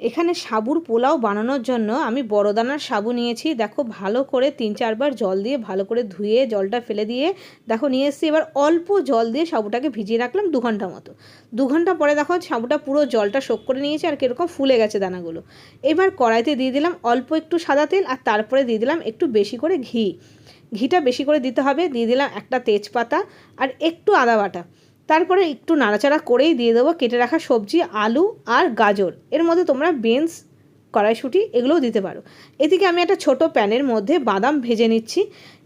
এখানে সাবুর পোলাও বানানোর জন্য আমি বড় দানার সাবু নিয়েছি। দেখো, ভালো করে তিন চারবার জল দিয়ে ভালো করে ধুয়ে জলটা ফেলে দিয়ে দেখো, নিয়ে এসেছি। এবার অল্প জল দিয়ে সাবুটাকে ভিজিয়ে রাখলাম দু ঘণ্টা মতো। দু ঘণ্টা পরে দেখো, সাবুটা পুরো জলটা শোক করে নিয়েছে আর কীরকম ফুলে গেছে দানাগুলো। এবার কড়াইতে দিয়ে দিলাম অল্প একটু সাদা তেল আর তারপরে দিয়ে দিলাম একটু বেশি করে ঘি। ঘিটা বেশি করে দিতে হবে। দিয়ে দিলাম একটা তেজপাতা আর একটু আদা বাটা। তারপরে একটু নাড়াচাড়া করেই দিয়ে দেবো কেটে রাখা সবজি, আলু আর গাজর। এর মধ্যে তোমরা বিনস, কড়াইশুঁটি এগুলোও দিতে পারো। এদিকে আমি একটা ছোট প্যানের মধ্যে বাদাম ভেজে নিচ্ছি।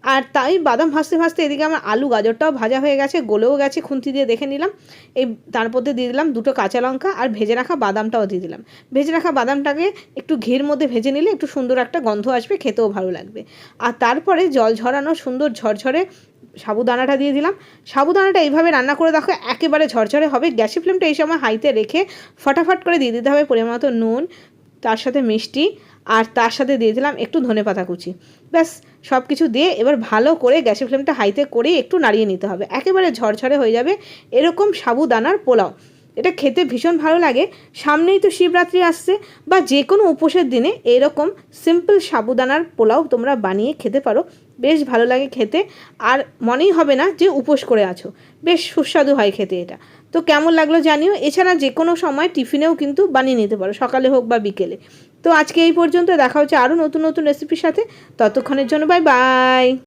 আর তাই বাদাম ভাজতে ভাজতে এদিকে আমার আলু, গাজরটাও ভাজা হয়ে গেছে, গলেও গেছে, খুন্তি দিয়ে দেখে নিলাম। এই তারপর দিয়ে দিলাম দুটো কাঁচা লঙ্কা আর ভেজে রাখা বাদামটাও দিয়ে দিলাম। ভেজে রাখা বাদামটাকে একটু ঘির মধ্যে ভেজে নিলে একটু সুন্দর একটা গন্ধ আসবে, খেতেও ভালো লাগবে। আর তারপরে জল ঝরানো সুন্দর ঝরঝরে সাবুদানাটা দিয়ে দিলাম। সাবুদানাটা এইভাবে রান্না করে দেখো, একেবারে ঝরঝরে হবে। গ্যাসের ফ্লেমটা এই সময় হাইতে রেখে ফটাফট করে দিয়ে দিতে হবে পরিমাণ নুন, তার সাথে মিষ্টি, আর তার সাথে দিয়ে দিলাম একটু ধনে পাতা কুচি। ব্যাস সব কিছু দিয়ে এবার ভালো করে গ্যাসের ফ্লেমটা হাইতে করে একটু নাড়িয়ে নিতে হবে। একেবারে ঝরঝরে হয়ে যাবে এরকম সাবুদানার পোলাও। এটা খেতে ভীষণ ভালো লাগে। সামনেই তো শিবরাত্রি আসছে বা যে কোনো উপোসের দিনে এরকম সিম্পল সাবুদানার পোলাও তোমরা বানিয়ে খেতে পারো। বেশ ভালো লাগে খেতে। আর মনেই হবে না যে উপোস করে আছো। বেশ সুস্বাদু হয় খেতে এটা। তো কেমন লাগল জানিও। এছাড়া যে কোনো সময় টিফিনেও কিন্তু বানিয়ে নিতে পারো, সকালে হোক বা বিকেলে। তো আজকে এই পর্যন্ত দেখা হচ্ছে আরও নতুন নতুন রেসিপির সাথে। ততক্ষণের জন্য বাই বাই